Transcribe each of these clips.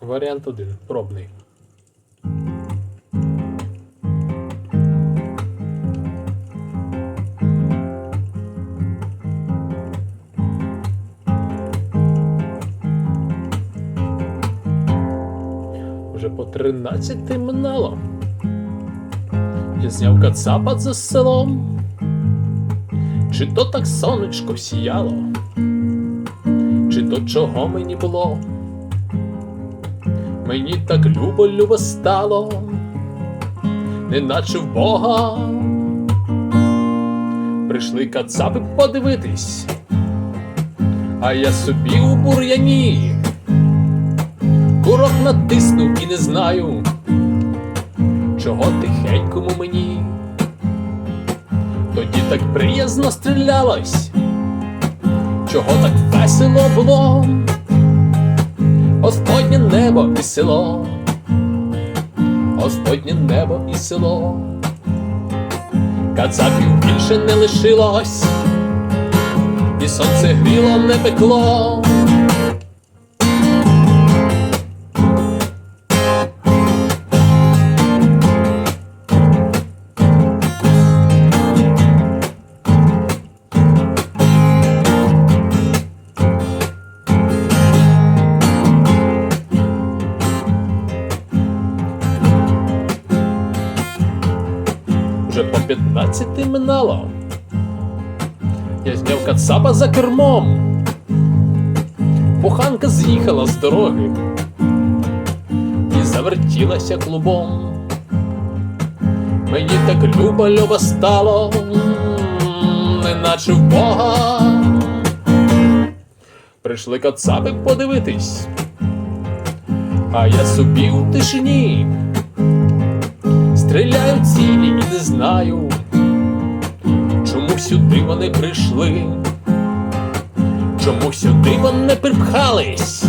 Варіант один. Пробний. Вже по тринадцяти минало. Я зняв кацапа за селом. Чи то так сонечко сіяло, чи то чого мені було? Мені так любо любо стало, неначе в Бога. Прийшли кацапи подивитись, а я собі у бур'яні. Курок натиснув і не знаю, чого тихенькому мені. Тоді так приязно стрілялось, чого так весело було. Господнє небо і село, Господнє небо і село, Кацапів більше не лишилось, і сонце гріло не пекло. 15 минало. Я зняв кацапа за кермом. Буханка з'їхала з дороги і завертілася клубом. Мені так любо любо стало, неначе в Бога. Прийшли кацапи подивитись, а я собі у тишині. Стріляю цілі і не знаю, чому сюди вони прийшли, чому сюди вони припхались,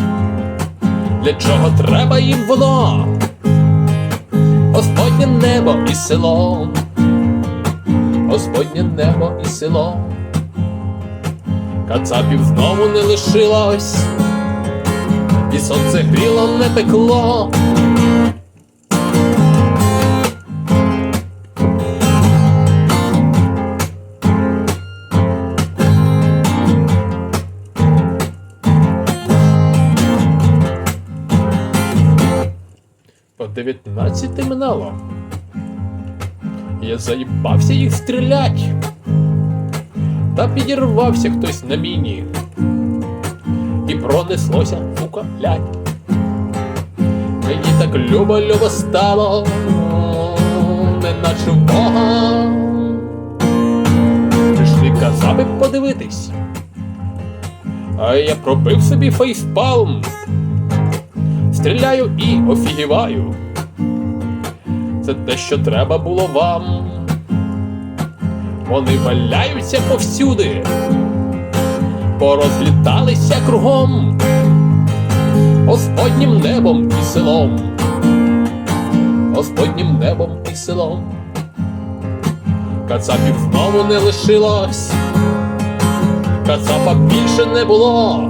для чого треба їм воно, Господнє небо і село, Господнє небо і село, Кацапів знову не лишилось, і сонце гріло не пекло. 19 минало. Я заїбався їх стрілять. Та підірвався хтось на міні. І пронеслося фука лять. Мені так любо-любо стало, неначе Бога. Прийшли казаби подивитись. А я пробив собі фейспалм. Стріляю і офігіваю. Це те, що треба було вам. Вони валяються повсюди, порозліталися кругом, Господнім небом і селом, Господнім небом і селом. Кацапів знову не лишилось, Кацапа більше не було.